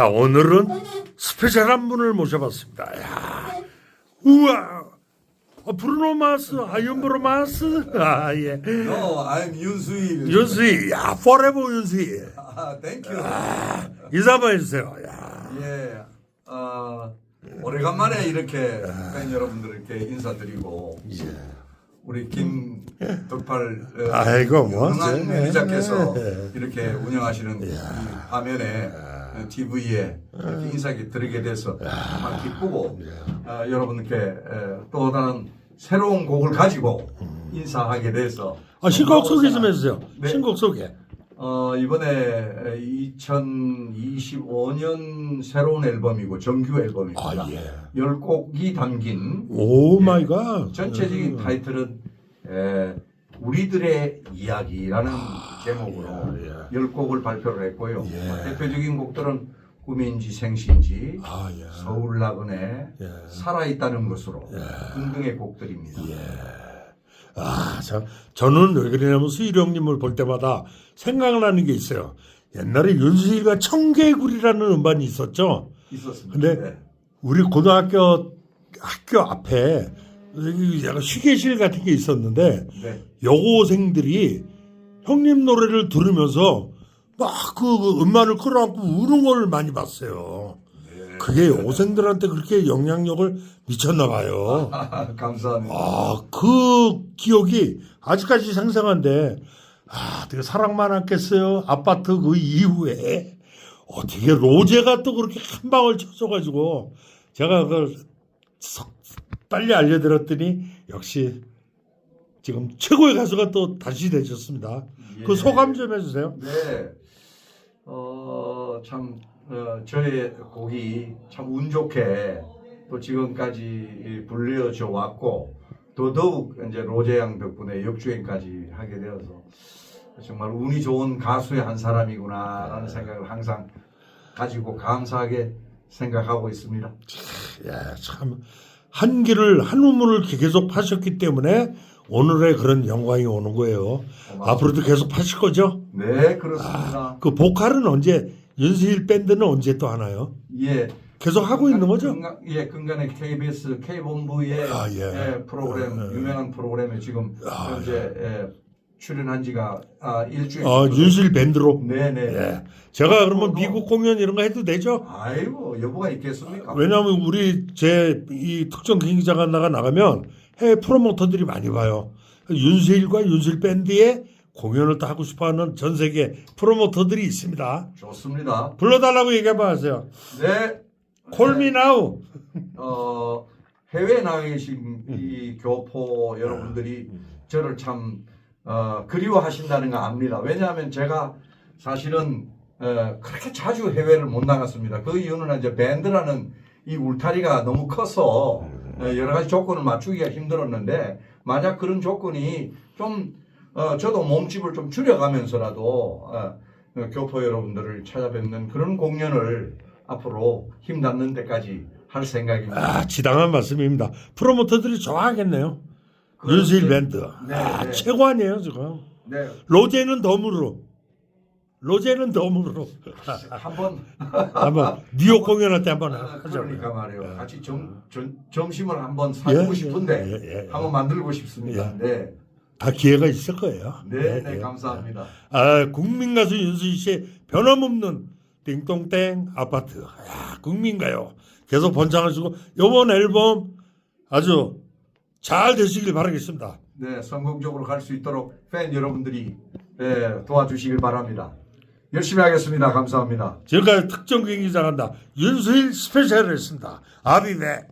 자, 오늘은 스페셜한 분을 모셔봤습니다. 야, 우와, 어, 브루노 마스, 아이언브로 마스, 아, 예. No, I'm 윤수일. 윤수희, 야, 포레버 윤수희. 아, 땡큐. 인사 한번 해주세요. 야, 예. 어, 오래간만에 이렇게 팬 여러분들께 인사드리고 우리 김덕팔 어, 아이고, 뭐, 네. 매니저께서 네. 이렇게 운영하시는 이 화면에 TV에 이렇게 인사를 드리게 돼서 정말 기쁘고 어, 여러분께 에, 또 다른 새로운 곡을 가지고 인사하게 돼서 아, 신곡 소개 좀 해주세요. 네. 신곡 소개. 어, 이번에 2025년 새로운 앨범이고 정규 앨범입니다. 아, 예. 열 곡이 담긴 오 마이 갓. 전체적인 타이틀은 에, 우리들의 이야기라는 제목으로 예, 열 곡을 발표를 했고요. 예. 대표적인 곡들은 꿈인지 생시인지 아, 예. 서울 나그네 예. 살아있다는 것으로 등등의 곡들입니다. 아, 참, 저는 왜 그러냐면 수일 형님을 볼 때마다 생각나는 게 있어요. 옛날에 윤수일과 청개구리라는 음반이 있었죠. 있었습니다. 근데 네. 우리 고등학교 학교 앞에 여기 약간 휴게실 같은 게 있었는데 네. 여고생들이 형님 노래를 들으면서 막 그 음반을 끌어안고 우는 걸 많이 봤어요. 그게 여고생들한테 그렇게 영향력을 미쳤나 봐요. 감사합니다. 아, 그 기억이 아직까지 생생한데, 아, 되게 사랑만 않겠어요? 아파트 그 이후에. 어떻게 로제가 또 그렇게 한 방을 쳐줘가지고, 제가 그걸 석- 빨리 알려드렸더니, 역시 지금 최고의 가수가 또 다시 되셨습니다. 그 예. 소감 좀 해주세요. 네. 어, 참, 어, 저의 곡이 참 운 좋게 또 지금까지 불려져 왔고, 더더욱 이제 로제양 덕분에 역주행까지 하게 되어서 정말 운이 좋은 가수의 한 사람이구나라는 생각을 항상 가지고 감사하게 생각하고 있습니다. 야, 참, 한 길을, 한 우물을 계속 파셨기 때문에 오늘의 그런 영광이 오는 거예요. 고맙습니다. 앞으로도 계속 파실 거죠? 네, 그렇습니다. 그 보컬은 언제 윤수일 밴드는 언제 또 하나요? 예. 계속 하고 있는 거죠? 근간, 예, 근간의 KBS K본부의 아, 예. 예, 프로그램 어, 어, 유명한 프로그램에 지금 아, 현재 예, 출연한 지가 아, 일주일. 어, 정도 윤수일 밴드로. 네네. 예. 제가 그러면 어, 미국 공연 이런 거 해도 되죠? 아이고 여부가 있겠습니까? 왜냐하면 우리 제 이 특정 경기자가 나가 나가면 해외 프로모터들이 많이 봐요. 윤수일과 윤수일 밴드의 공연을 또 하고 싶어하는 전 세계 프로모터들이 있습니다. 좋습니다. 불러달라고 얘기해봐 하세요. 네. 콜미 나우. 어, 해외에 나가 계신 이 교포 여러분들이 저를 참 어, 그리워하신다는 거 압니다. 왜냐하면 제가 사실은 어, 그렇게 자주 해외를 못 나갔습니다. 그 이유는 이제 밴드라는 이 울타리가 너무 커서 어, 여러 가지 조건을 맞추기가 힘들었는데 만약 그런 조건이 좀 어, 저도 몸집을 좀 줄여가면서라도 어, 어, 교포 여러분들을 찾아뵙는 그런 공연을 앞으로 힘 닿는 데까지 할 생각입니다. 아, 지당한 말씀입니다. 프로모터들이 좋아하겠네요. 윤수일 밴드. 네, 아, 네. 최고 아니에요, 지금. 네, 로제는 덤으로. 로제는 덤으로. 한번 한번 뉴욕 공연할 때 한번 아, 하자고요. 그러니까 말이에요. 같이 점, 점, 점심을 한번 사주고 예, 싶은데 예, 예, 예. 한번 만들고 싶습니다. 네, 다 기회가 있을 거예요. 네, 네, 예. 감사합니다. 아, 국민 가수 윤수일 씨의 변함없는 띵동땡 아파트. 야, 국민가요. 계속 번창하시고 이번 앨범 아주 잘 되시길 바라겠습니다. 네, 성공적으로 갈 수 있도록 팬 여러분들이 네, 도와주시길 바랍니다. 열심히 하겠습니다. 감사합니다. 지금까지 특정 경기장 한다. 윤수일 스페셜이었습니다. 아비백.